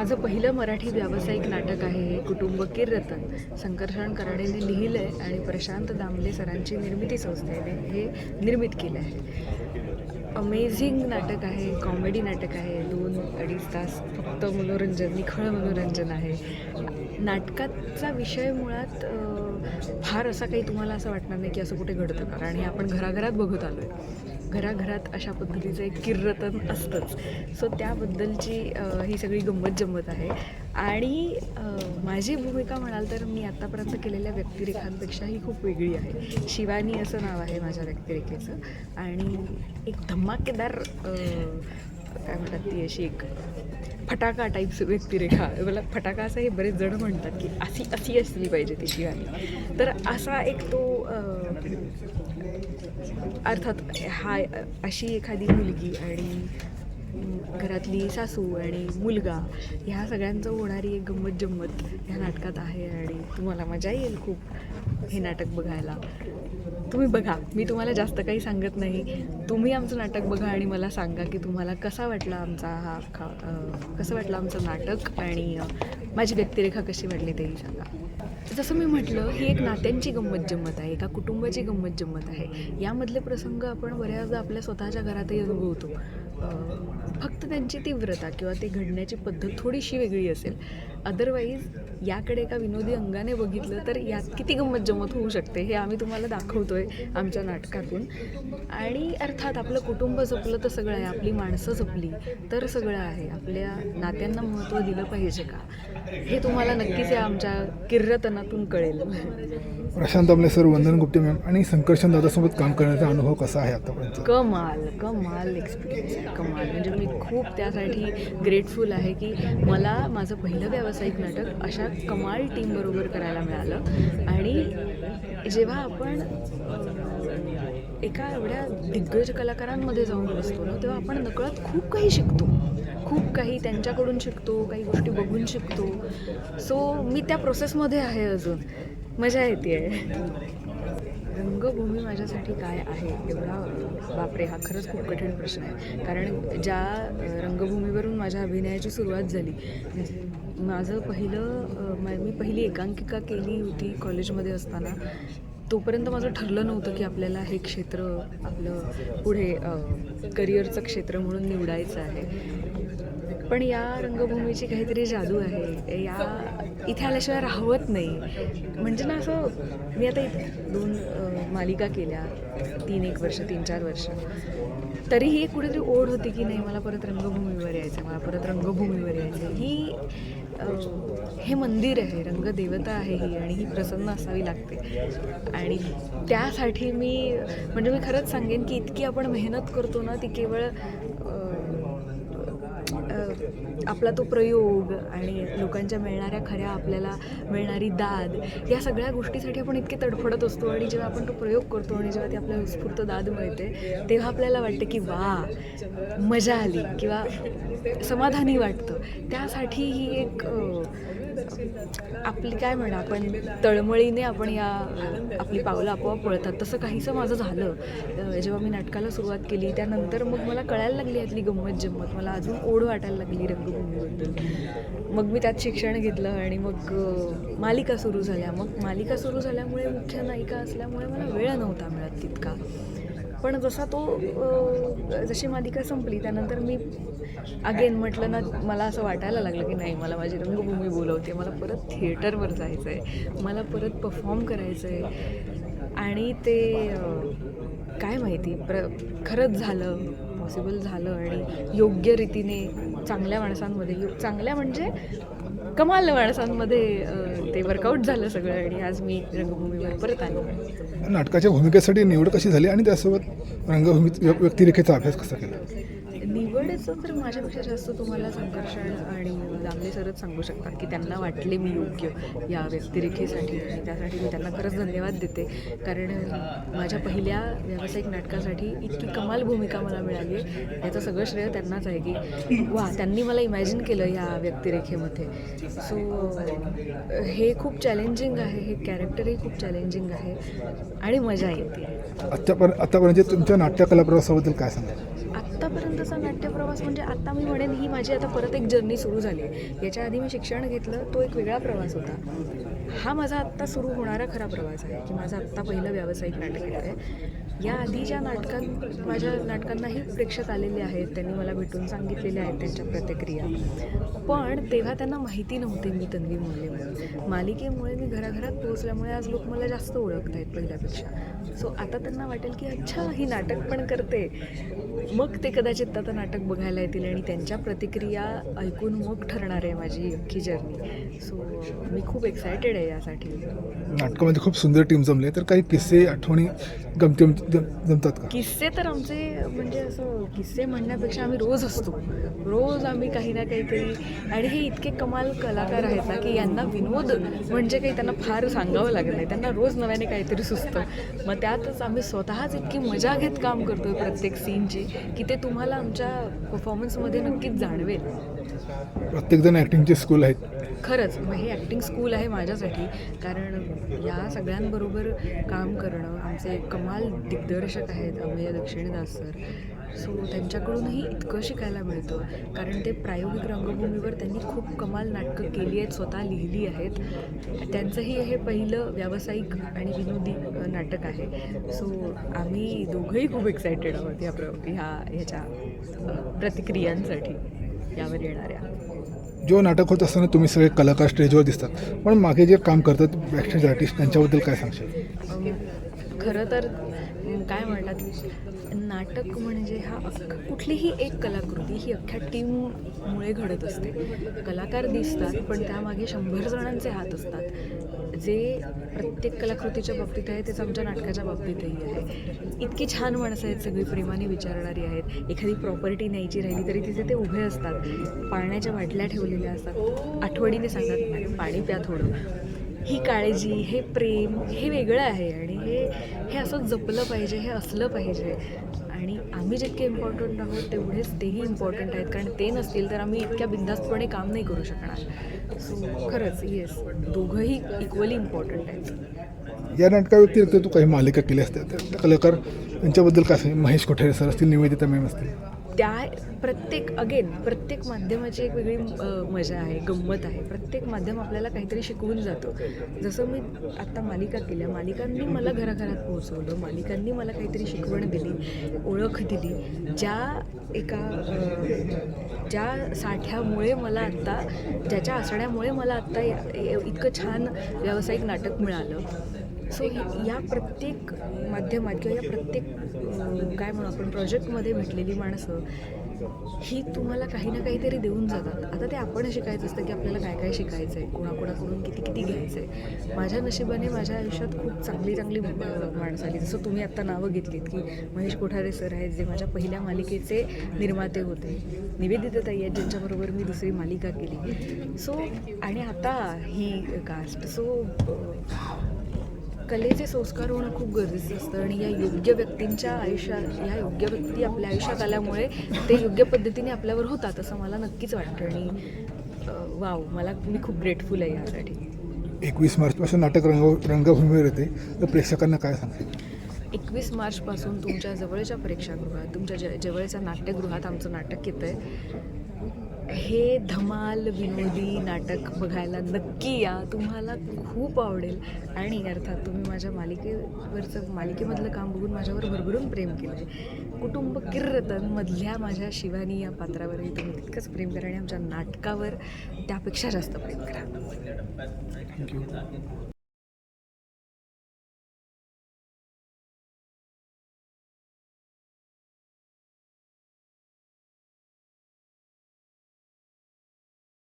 माझं पहिलं मराठी व्यावसायिक नाटक आहे हे कुटुंब कीर्तन संकर्षण कराडेने लिहिलं आहे आणि प्रशांत दामले सरांची निर्मिती संस्थेने हे निर्मित केलं आहे अमेझिंग नाटक आहे कॉमेडी नाटक आहे दोन अडीच तास फक्त मनोरंजन निखळ मनोरंजन आहे. नाटकाचा विषय मुळात फार असा काही तुम्हाला असं वाटणार नाही की असं कुठे घडतं कारण हे आपण घराघरात बघत आलो आहे घराघरात अशा पद्धतीचं एक किर्रतन असतंच. सो त्याबद्दलची ही सगळी गंमत जमत आहे. आणि माझी भूमिका म्हणाल तर मी आत्तापर्यंत केलेल्या व्यक्तिरेखांपेक्षा ही खूप वेगळी आहे. शिवानी असं नाव आहे माझ्या व्यक्तिरेखेचं. आणि एक धमाकेदार काय म्हणतात ती अशी एक फटाका टाईप्स व्यक्तिरेखा. मला फटाका असं हे बरेच जण म्हणतात की अशी अशी असली पाहिजे ती शिवानी. तर असा एक तो अर्थात हा अशी एखादी मुलगी आणि घरातली सासू आणि मुलगा ह्या सगळ्यांचं होणारी एक गंमत जम्मत ह्या नाटकात आहे आणि तुम्हाला मजा येईल खूप हे नाटक बघायला. तुम्ही बघा मी तुम्हाला जास्त काही सांगत नाही. तुम्ही आमचं नाटक बघा आणि मला सांगा की तुम्हाला कसा वाटला आमचा हा खा कसं वाटलं आमचं नाटक आणि माझी व्यक्तिरेखा कशी वाटली तेही सांगा. जसं मी म्हटलं ही एक नात्यांची गंमत जम्मत आहे एका कुटुंबाची गंमत जम्मत आहे. यामधले प्रसंग आपण बऱ्याचदा आपल्या स्वतःच्या घरातही अनुभवतो. फक्त त्यांची तीव्रता किंवा ते घडण्याची पद्धत थोडीशी वेगळी असेल. अदरवाईज याकडे एका विनोदी अंगाने बघितलं तर यात किती गंमत जमत होऊ शकते हे आम्ही तुम्हाला दाखवतो आहे आमच्या नाटकातून. आणि अर्थात आपलं कुटुंब जपलं तर सगळं आहे आपली माणसं जपली तर सगळं आहे आपल्या नात्यांना महत्त्व दिलं पाहिजे का? हे तुम्हाला नक्कीच या आमच्या किर्रतनातून कळेल. प्रशांत आमले सर वंदन गुप्ते मॅम आणि संकर्षण दादासोबत काम करण्याचा अनुभव कसा आहे आतापर्यंत कमाल कमाल एक्सपिरियन्स आहे कमाल. म्हणजे मी खूप त्यासाठी ग्रेटफुल आहे की मला माझं पहिलं व्यावसायिक नाटक अशा कमाल टीमबरोबर करायला मिळालं. आणि जेव्हा आपण एका एवढ्या दिग्गज कलाकारांमध्ये जाऊन बसतो ना तेव्हा आपण नकळत खूप काही शिकतो. खूप काही त्यांच्याकडून शिकतो काही गोष्टी बघून शिकतो. सो मी त्या प्रोसेसमध्ये आहे अजून. मजा येते. रंगभूमी माझ्यासाठी काय आहे एवढा बापरे हा खरंच खूप कठीण प्रश्न आहे. कारण ज्या रंगभूमीवरून माझ्या अभिनयाची सुरुवात झाली म्हणजे माझं पहिलं मी पहिली एकांकिका केली होती कॉलेजमध्ये असताना. तोपर्यंत माझं ठरलं नव्हतं की आपल्याला हे क्षेत्र आपलं पुढे करिअरचं क्षेत्र म्हणून निवडायचं आहे. पण या रंगभूमीची काहीतरी जादू आहे. या इथे आल्याशिवाय राहवत नाही. म्हणजे ना असं मी आता इत- दोन मालिका केल्या. तीन एक वर्ष तीन चार वर्ष. तरीही एक कुठेतरी ओढ होती की नाही मला परत रंगभूमीवर यायचं मला परत रंगभूमीवर यायचं ही हे मंदिर आहे रंगदेवता आहे ही आणि ही प्रसन्न असावी लागते. आणि त्यासाठी मी म्हणजे मी खरंच सांगेन की इतकी आपण मेहनत करतो ना ती केवळ आपला तो प्रयोग आणि लोकांच्या मिळणाऱ्या खऱ्या आपल्याला मिळणारी दाद या सगळ्या गोष्टीसाठी आपण इतके तडफडत असतो आणि जेव्हा आपण तो प्रयोग करतो आणि जेव्हा ती आपल्याला उत्स्फूर्त दाद मिळते तेव्हा आपल्याला वाटतं की वा मजा आली किंवा समाधानी वाटतं. त्यासाठी ही एक आपली काय म्हणा आपण तळमळीने आपण या आपली पावलं आपोआप पळतात. तसं काहीसं माझं झालं. जेव्हा मी नाटकाला सुरुवात केली त्यानंतर मग मला कळायला लागली यातली गंमत जम्मत. मला अजून ओढ वाटायला लागली रंगभूमीबद्दल मग मी त्यात शिक्षण घेतलं आणि मग मालिका सुरू झाल्या. मग मालिका सुरू झाल्यामुळे मुख्य नायिका असल्यामुळे मला वेळ नव्हता मिळत तितका. पण जसा तो जशी मालिका संपली त्यानंतर मी अगेन म्हटलं ना मला असं वाटायला लागलं की नाही मला माझी रंगभूमी बोलवते मला परत थिएटरवर जायचं आहे मला परत परफॉर्म करायचं आहे आणि ते काय माहिती प्र खरंच झालं पॉसिबल झालं आणि योग्य रीतीने चांगल्या माणसांमध्ये यो चांगल्या म्हणजे कमाल माणसांमध्ये ते वर्कआउट झालं सगळं आणि आज मी रंगभूमीवर परत आलो. नाटकाच्या भूमिकेसाठी निवड कशी झाली आणि त्यासोबत रंगभूमी व्यक्तिरेखेचा अभ्यास कसा केला? निवडचं तर माझ्यापेक्षा जास्त तुम्हाला संकर्षण आणि दामले सरच सांगू शकतात की त्यांना वाटले मी योग्य या व्यक्तिरेखेसाठी. आणि त्यासाठी मी त्यांना खरंच धन्यवाद देते. कारण माझ्या पहिल्या व्यावसायिक नाटकासाठी इतकी कमाल भूमिका मला मिळाली आहे. याचं सगळं श्रेय त्यांनाच आहे की वा त्यांनी मला इमॅजिन केलं या व्यक्तिरेखेमध्ये. सो हे खूप चॅलेंजिंग आहे हे कॅरेक्टरही खूप चॅलेंजिंग आहे आणि मजा येते. आत्तापर्यंत आत्तापर्यंत म्हणजे तुमच्या नाट्यकला प्रवासाबद्दल काय सांगा आत्तापर्यंतचा नाट्यप्रवास म्हणजे आत्ता मी म्हणेन ही माझी आता परत एक जर्नी सुरू झाली आहे. याच्या आधी मी शिक्षण घेतलं तो एक वेगळा प्रवास होता. हा माझा आत्ता सुरू होणारा खरा प्रवास आहे की माझं आत्ता पहिलं व्यावसायिक नाटक येत आहे. या आधीच्या नाटकां माझ्या नाटकांनाही प्रेक्षक आलेले आहेत त्यांनी मला भेटून सांगितलेल्या आहेत त्यांच्या प्रतिक्रिया. पण तेव्हा त्यांना माहिती नव्हती मी तन्वी मुले म्हणून. मालिकेमुळे मी घराघरात पोहोचल्यामुळे आज लोक मला जास्त ओळखत आहेत पहिल्यापेक्षा. सो आता त्यांना वाटेल की अच्छा ही नाटक पण करते. मग ते कदाचित आता नाटक बघायला येतील आणि त्यांच्या प्रतिक्रिया ऐकून मग ठरणार आहे माझी अख्खी जर्नी सो मी खूप एक्सायटेड आहे. यासाठी. नाटकामध्ये खूप सुंदर टीम जमली आहे. तर काही किस्से आठवणी गमती जम जमतात का? किस्से तर आमचे म्हणजे असं किस्से म्हणण्यापेक्षा आम्ही रोज असतो. रोज आम्ही काही ना काहीतरी आणि हे इतके कमाल कलाकार आहेत ना की यांना विनोद म्हणजे काही त्यांना फार सांगावं लागत नाही. त्यांना रोज नव्याने काहीतरी सुचतं. मग त्यातच आम्ही स्वतःच इतकी मजा घेत काम करतोय प्रत्येक सीनची की ते तुम्हाला आमच्या परफॉर्मन्समध्ये नक्कीच जाणवेल. प्रत्येकजण ॲक्टिंगचे स्कूल आहेत. खरंच मग हे ॲक्टिंग स्कूल आहे माझ्यासाठी. कारण या सगळ्यांबरोबर काम करणं आमचे कमाल दिग्दर्शक आहेत अमेय दक्षिणदास सर. सो त्यांच्याकडूनही इतकं शिकायला मिळतं. कारण ते प्रायोगिक रंगभूमीवर त्यांनी खूप कमाल नाटकं केली आहेत स्वतः लिहिली आहेत. त्यांचंही हे पहिलं व्यावसायिक आणि विनोदी नाटक आहे. सो आम्ही दोघंही खूप एक्सायटेड आहोत या प्र ह्या ह्याच्या प्रतिक्रियांसाठी यावर येणाऱ्या. जेव्हा नाटक होत असताना तुम्ही सगळे कलाकार स्टेजवर दिसतात. पण मागे जे काम करतात बॅकस्टेज आर्टिस्ट त्यांच्याबद्दल काय सांगशील? खरं तर काय म्हणतात नाटक म्हणजे हा अख्खा कुठलीही एक कलाकृती ही अख्ख्या टीममुळे घडत असते. कलाकार दिसतात पण त्यामागे शंभर जणांचे हात असतात. जे प्रत्येक कलाकृतीच्या बाबतीत आहे तेच आमच्या नाटकाच्या बाबतीतही आहे. इतकी छान माणसं आहेत सगळी प्रेमाने विचारणारी आहेत. एखादी प्रॉपर्टी न्यायची राहिली तरी तिथे ते उभे असतात. पाण्याच्या बाटल्या ठेवलेल्या असतात. आठवणीने सांगतात मॅडम पाणी प्या थोडं. ही काळजी हे प्रेम हे वेगळं आहे आणि हे हे असं जपलं पाहिजे हे असलं पाहिजे. आणि आम्ही जितके इम्पॉर्टंट आहोत तेवढेच तेही इम्पॉर्टंट आहेत. कारण ते नसतील तर आम्ही इतक्या बिंदास्तपणे काम नाही करू शकणार. सो खरंच येस दोघंही इक्वली इम्पॉर्टंट आहेत. या नाटकाव्यतिरिक्त तू काही मालिका केल्या असतात कलाकार यांच्याबद्दल काय महेश कोठारे सर असतील निवेदिता मॅम असतील? त्या प्रत्येक अगेन प्रत्येक माध्यमाची एक वेगळी मजा आहे गंमत आहे. प्रत्येक माध्यम आपल्याला काहीतरी शिकवून जातं. जसं मी आत्ता मालिका केल्या मालिकांनी मला घराघरात पोहोचवलं मालिकांनी मला काहीतरी शिकवण दिली ओळख दिली ज्या एका ज्या साठ्यामुळे मला आत्ता ज्याच्या असण्यामुळे मला आत्ता इतकं छान व्यावसायिक नाटक मिळालं. सो या प्रत्येक माध्यमात किंवा या प्रत्येक काय म्हणू आपण प्रोजेक्टमध्ये भेटलेली माणसं ही तुम्हाला काही ना काहीतरी देऊन जातात. आता ते आपण शिकायचं असतं की आपल्याला काय काय शिकायचं आहे कोणाकोणाकडून किती किती घ्यायचं आहे माझ्या नशिबाने माझ्या आयुष्यात खूप चांगली चांगली माणसं आली. जसं तुम्ही आत्ता नावं घेतलीत की महेश कोठारे सर आहेत जे माझ्या पहिल्या मालिकेचे निर्माते होते. निवेदिता ताई आहेत ज्यांच्याबरोबर मी दुसरी मालिका केली. सो आणि आता ही कास्ट सो कलेचे संस्कार होणं खूप गरजेचं असतं आणि या योग्य व्यक्तींच्या आयुष्यात या योग्य व्यक्ती आपल्या आयुष्यात आल्यामुळे ते योग्य पद्धतीने आपल्यावर होतात असं मला नक्कीच वाटतं. आणि वाव मला मी खूप ग्रेटफुल आहे यासाठी. एकवीस मार्चपासून नाटक रंग रंगभूमीवर येते. तर प्रेक्षकांना काय सांगेल? एकवीस मार्चपासून तुमच्या जवळच्या प्रेक्षागृहात तुमच्या ज जवळच्या नाट्यगृहात आमचं नाटक येतं आहे हे धमाल विनोदी नाटक बघायला नक्की या. तुम्हाला खूप आवडेल. आणि अर्थात तुम्ही माझ्या मालिकेवरचं मालिकेमधलं काम बघून माझ्यावर भरभरून प्रेम केलं आहे कुटुंब किर्रतनमधल्या माझ्या शिवानी या पात्रावरही तुम्ही तितकंच प्रेम करा आणि आमच्या नाटकावर त्यापेक्षा जास्त प्रेम करा. थँक्यू